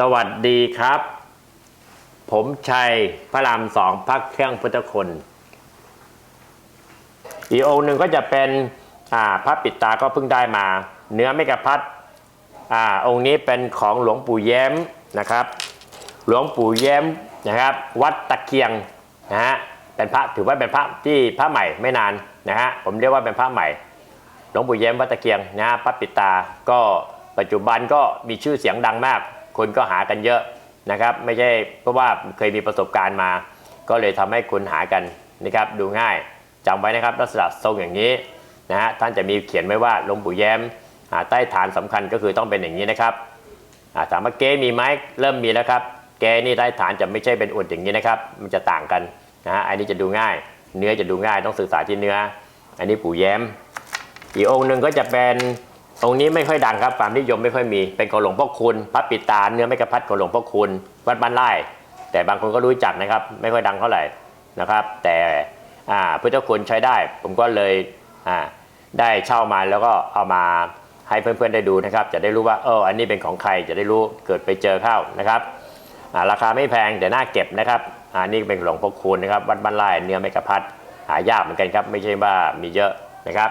สวัสดีครับ ผมชัยพระรามสองพักเครื่องพุทธคุณ อีกองหนึ่งก็จะเป็นพระปิดตาก็เพิ่งได้มา เนื้อไม่กระพัดอ่าองค์นี้เป็นของหลวงปู่แย้มนะครับ หลวงปู่แย้มนะครับ วัดตะเกียงนะฮะเป็นพระถือว่าเป็นพระที่พระใหม่ไม่นานนะฮะผมเรียกว่าเป็นพระใหม่ หลวงปู่แย้มวัดตะเกียงนะฮะพระปิดตาก็ปัจจุบันก็มีชื่อเสียงดังมาก คนก็หากันเยอะนะครับ ไม่ใช่เพราะว่าเคยมีประสบการณ์มา ก็เลยทำให้คนหากันนะครับ ดูง่ายจำไว้นะครับลักษณะทรงอย่างนี้นะฮะท่านจะมีเขียนไว้ว่าลงปู่แย้มใต้ฐานสำคัญก็คือต้องเป็นอย่างนี้นะครับาถามว่าเก๊มีไหมเริ่มมีแล้วครับเก๊นี่ใต้ฐานจะไม่ใช่เป็นอวดอย่างนี้นะครับ มันจะต่างกันนะฮะอันนี้จะดูง่าย เนื้อจะดูง่ายต้องศึกษาที่เนื้อ อันนี้ปู่แย้มอีกองหนึ่งก็จะเป็น องนี้ไม่ค่อยดังครับความนิยมไม่ค่อยมี เป็นของหลวงพ่อคุณพระปิตาเนื้อไม่กระพัดของหลวงพ่อคุณวัดบ้านไร่แต่บางคนก็รู้จักนะครับ ไม่ค่อยดังเท่าไหร่นะครับ แต่พุทธคุณใช้ได้ ผมก็เลยได้เช่ามาแล้วก็เอามาให้เพื่อนๆได้ดูนะครับ จะได้รู้ว่าเอออันนี้เป็นของใครจะได้รู้เกิดไปเจอเข้านะครับราคาไม่แพงแต่น่าเก็บนะครับอ่านี่เป็นหลวงพ่อคุณนะครับวัดบ้านไร่เนื้อไม่กระพัดหายากเหมือนกันครับ ไม่ใช่ว่ามีเยอะนะครับ